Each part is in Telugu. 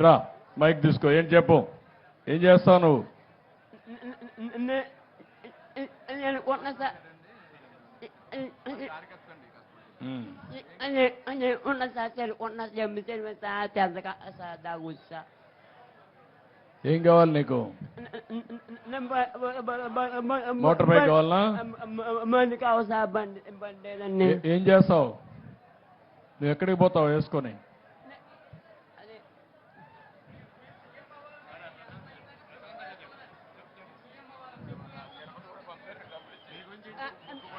ఎట్రా మైక్ తీసుకో. ఏం చెప్పు? ఏం చేస్తావు నువ్వు? ఏం కావాలి నీకు? మోటార్ బైక్ కావాలనా? కావాలి ఏం చేస్తావు? నువ్వు ఎక్కడికి పోతావు వేసుకొని?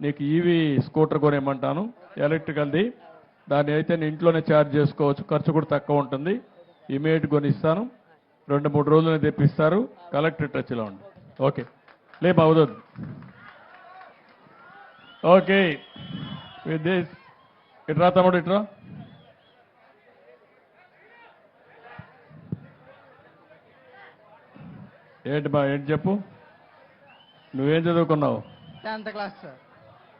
నీకు ఈవీ స్కూటర్ కొనివ్వమంటాను ఎలక్ట్రికల్ది. దాన్ని అయితే నేను ఇంట్లోనే ఛార్జ్ చేసుకోవచ్చు ఖర్చు కూడా తక్కువ ఉంటుంది. ఇమీడియట్ కొనిస్తాను రెండు మూడు రోజులు తెప్పిస్తారు కలెక్టర్ టచ్లో ఉండి. ఓకే లే బాగుదు ఓకే విత్ దిస్ ఇట్రా తమ్ముడు ఇట్రా ఏంటి బా ఏంటి చెప్పు? నువ్వేం చదువుకున్నావు? Tenth class sir.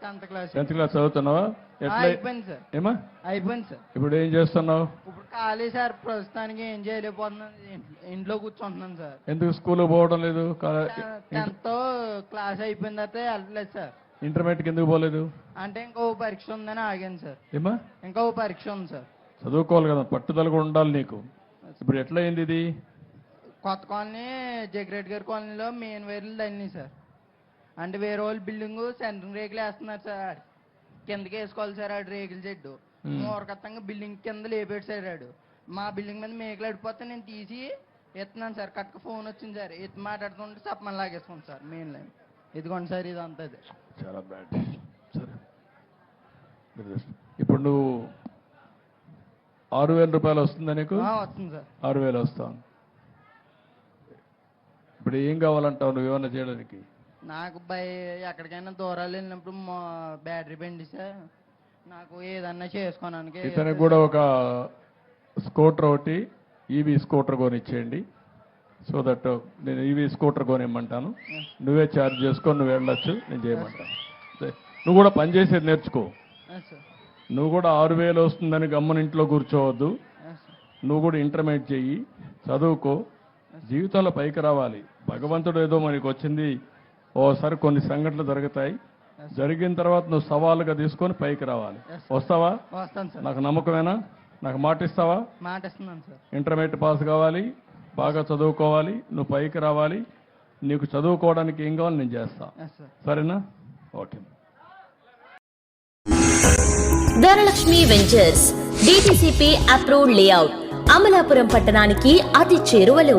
Tenth class. Tenth class చదువుతున్నావా? ఎట్లా? అయిపోయింది సార్. ఏమా? అయిపోయింది సార్. ఇప్పుడు ఏం చేస్తున్నావు? ఇప్పుడు ఖాళీ సార్ ప్రస్తుతానికి ఏం చేయలేకపోతున్నాను. ఇంట్లో కూర్చుంటున్నాను సార్. ఎందుకు స్కూల్కి పోవడం లేదు? టెన్త్ క్లాస్ అయిపోయిన తర్వాత వెళ్ళలేదు సార్. ఇంటర్మీడియట్కి ఎందుకు పోలేదు? అంటే ఇంకో పరీక్ష ఉందని ఆగాను సార్. ఏమా? ఇంకో పరీక్ష ఉంది సార్. చదువుకోవాలి కదా పట్టుదల కూడా ఉండాలి నీకు. ఇప్పుడు ఎట్లా అయింది ఇది? కొత్త కాలనీ జగ్రెడ్ గారి కాలనీలో మెయిన్ వైర్లు తల్లినాయి సార్. అంటే వేరే వాళ్ళు బిల్డింగ్ సెంట్రింగ్ రేకులు వేస్తున్నారు సార్. కిందకి వేసుకోవాలి సార్ ఆడు రేకుల చెడ్డు. మూరకత్తంగా బిల్డింగ్ కింద లేపాడు సార్ ఆడు. మా బిల్డింగ్ మీద మేకలు అడిపోతే నేను తీసి ఎత్తున్నాను సార్. కక్క ఫోన్ వచ్చింది సార్. ఎత్తి మాట్లాడుతుంటే సప్పని లాగేసుకోండి సార్ మెయిన్ లైన్. ఇదిగోండి సార్ ఇదంతా చాలా బ్యాడ్ సరే. ఇప్పుడు నువ్వు ఆరు వేల రూపాయలు వస్తుందా నీకు? వస్తుంది సార్. ఆరు వేలు వస్తాను ఇప్పుడు ఏం కావాలంటావు నువ్వు? ఏమన్నా చేయడానికి? నాకు బై ఎక్కడికైనా దూరాలు వెళ్ళినప్పుడు బ్యాటరీ బండి సార్ నాకు ఏదన్నా చేసుకోవడానికి ఇతనికి కూడా ఒక స్కూటర్ ఒకటి ఈవీ స్కూటర్ కొనిచ్చేయండి. సో దట్ నేను ఈవీ స్కూటర్ కొనిమ్మంటాను. నువ్వే ఛార్జ్ చేసుకొని నువ్వు వెళ్ళొచ్చు నేను చేయమంటాను. నువ్వు కూడా పని చేసేది నేర్చుకో. నువ్వు కూడా ఆరు వేలు వస్తుందని గమ్మని ఇంట్లో కూర్చోవద్దు. నువ్వు కూడా ఇంటర్మీడియట్ చెయ్యి చదువుకో. జీవితంలో పైకి రావాలి. భగవంతుడు ఏదో మనకి వచ్చింది ఓసారి కొన్ని సంఘటనలు జరుగుతాయి. జరిగిన తర్వాత నువ్వు సవాలుగా తీసుకొని పైకి రావాలి. వస్తావా? వస్తాను సార్ నాకు నమ్మకమేనా? నాకు మాట ఇస్తావా? మాట ఇస్తున్నాను సార్ ఇంటర్మీడియట్ పాస్ కావాలి బాగా చదువుకోవాలి నువ్వు పైకి రావాలి నీకు చదువుకోవడానికి ఏం కావాలి నేను చేస్తా. సరేనా? Okay. Dhanalakshmi ventures DTCP approved layout Amalapuram పట్టణానికి అతి చేరువలో.